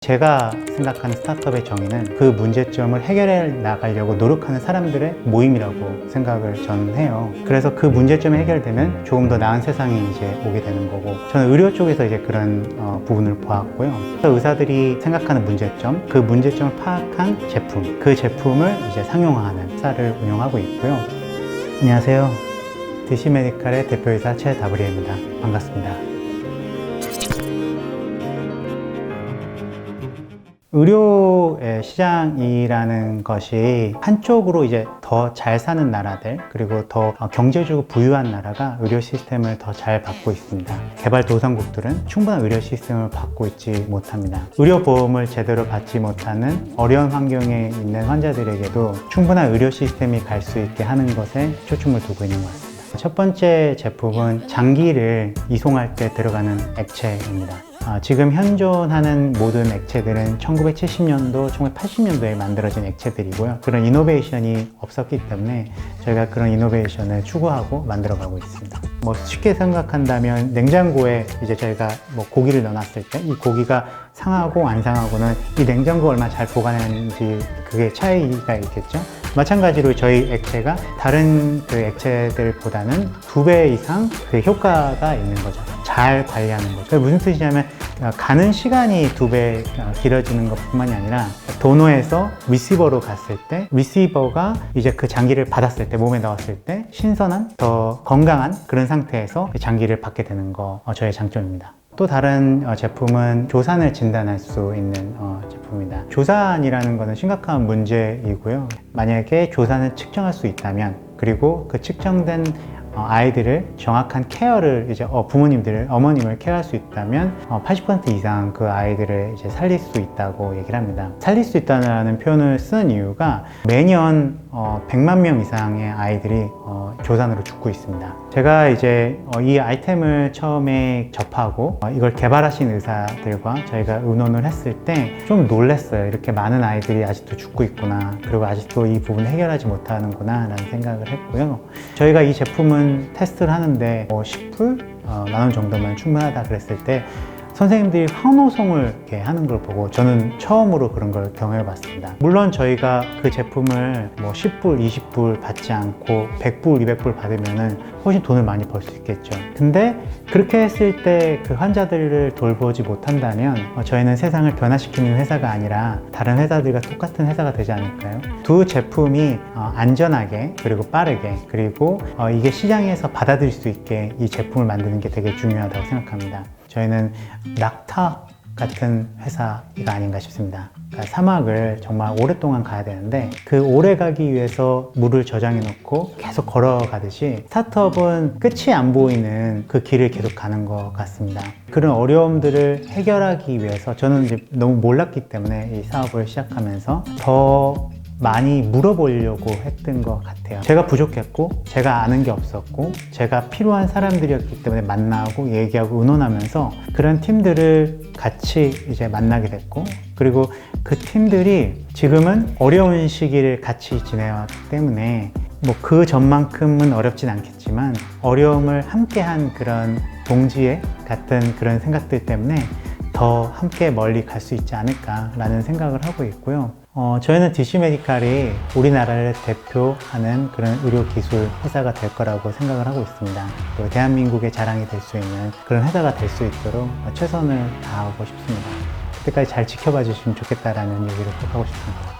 제가 생각하는 스타트업의 정의는 그 문제점을 해결해 나가려고 노력하는 사람들의 모임이라고 생각을 저는 해요. 그래서 그 문제점이 해결되면 조금 더 나은 세상이 이제 오게 되는 거고 저는 의료 쪽에서 이제 그런 어, 부분을 보았고요. 그래서 의사들이 생각하는 문제점, 그 문제점을 파악한 제품, 그 제품을 이제 상용화하는 회사를 운영하고 있고요. 안녕하세요. DC 메디칼의 대표이사 최다브리입니다. 반갑습니다. 의료의 시장이라는 것이 한쪽으로 이제 더 잘 사는 나라들 그리고 더 경제적으로 부유한 나라가 의료 시스템을 더 잘 받고 있습니다. 개발도상국들은 충분한 의료 시스템을 받고 있지 못합니다. 의료보험을 제대로 받지 못하는 어려운 환경에 있는 환자들에게도 충분한 의료 시스템이 갈 수 있게 하는 것에 초점을 두고 있는 것 같습니다. 첫 번째 제품은 장기를 이송할 때 들어가는 액체입니다. 아, 지금 현존하는 모든 액체들은 1970년도, 1980년도에 만들어진 액체들이고요. 그런 이노베이션이 없었기 때문에 저희가 그런 이노베이션을 추구하고 만들어가고 있습니다. 뭐 쉽게 생각한다면 냉장고에 이제 저희가 뭐 고기를 넣어놨을 때 이 고기가 상하고 안 상하고는 이 냉장고 얼마나 잘 보관했는지 그게 차이가 있겠죠. 마찬가지로 저희 액체가 다른 그 액체들보다는 두 배 이상 그 효과가 있는 거죠. 잘 관리하는 거죠. 그게 무슨 뜻이냐면 어, 가는 시간이 두 배 길어지는 것뿐만이 아니라 도너에서 리시버로 갔을 때 리시버가 이제 그 장기를 받았을 때 몸에 넣었을 때 신선한 더 건강한 그런 상태에서 그 장기를 받게 되는 거 어, 저의 장점입니다. 또 다른 어, 제품은 조산을 진단할 수 있는 어, 제품입니다. 조산이라는 것은 심각한 문제이고요. 만약에 조산을 측정할 수 있다면 그리고 그 측정된 어, 아이들을 정확한 케어를 이제 어, 부모님들을 어머님을 케어할 수 있다면 어, 80% 이상 그 아이들을 이제 살릴 수 있다고 얘기를 합니다. 살릴 수 있다는 표현을 쓰는 이유가 매년 어, 100만 명 이상의 아이들이 어, 조산으로 죽고 있습니다. 제가 이제 어, 이 아이템을 처음에 접하고 어, 이걸 개발하신 의사들과 저희가 의논을 했을 때 좀 놀랐어요. 이렇게 많은 아이들이 아직도 죽고 있구나. 그리고 아직도 이 부분을 해결하지 못하는구나 라는 생각을 했고요. 저희가 이 제품은 테스트를 하는데 뭐 10불 어, 만원 정도면 충분하다 그랬을 때 선생님들이 환호성을 이렇게 하는 걸 보고 저는 처음으로 그런 걸 경험해 봤습니다. 물론 저희가 그 제품을 뭐 10불, 20불 받지 않고 100불, 200불 받으면은 훨씬 돈을 많이 벌 수 있겠죠. 근데 그렇게 했을 때 그 환자들을 돌보지 못한다면 어, 저희는 세상을 변화시키는 회사가 아니라 다른 회사들과 똑같은 회사가 되지 않을까요? 두 제품이 어, 안전하게 그리고 빠르게 그리고 어, 이게 시장에서 받아들일 수 있게 이 제품을 만드는 게 되게 중요하다고 생각합니다. 저희는 낙타 같은 회사가 아닌가 싶습니다. 그러니까 사막을 정말 오랫동안 가야 되는데 그 오래 가기 위해서 물을 저장해 놓고 계속 걸어가듯이 스타트업은 끝이 안 보이는 그 길을 계속 가는 것 같습니다. 그런 어려움들을 해결하기 위해서 저는 이제 너무 몰랐기 때문에 이 사업을 시작하면서 더 많이 물어보려고 했던 것 같아요. 제가 부족했고, 제가 아는 게 없었고, 제가 필요한 사람들이었기 때문에 만나고 얘기하고 의논하면서 그런 팀들을 같이 이제 만나게 됐고, 그리고 그 팀들이 지금은 어려운 시기를 같이 지내왔기 때문에 뭐 그 전만큼은 어렵진 않겠지만 어려움을 함께한 그런 동지애 같은 그런 생각들 때문에 더 함께 멀리 갈 수 있지 않을까라는 생각을 하고 있고요. 어, 저희는 DC 메디칼이 우리나라를 대표하는 그런 의료 기술 회사가 될 거라고 생각을 하고 있습니다. 또 대한민국의 자랑이 될 수 있는 그런 회사가 될 수 있도록 최선을 다하고 싶습니다. 그때까지 잘 지켜봐 주시면 좋겠다라는 얘기를 꼭 하고 싶습니다.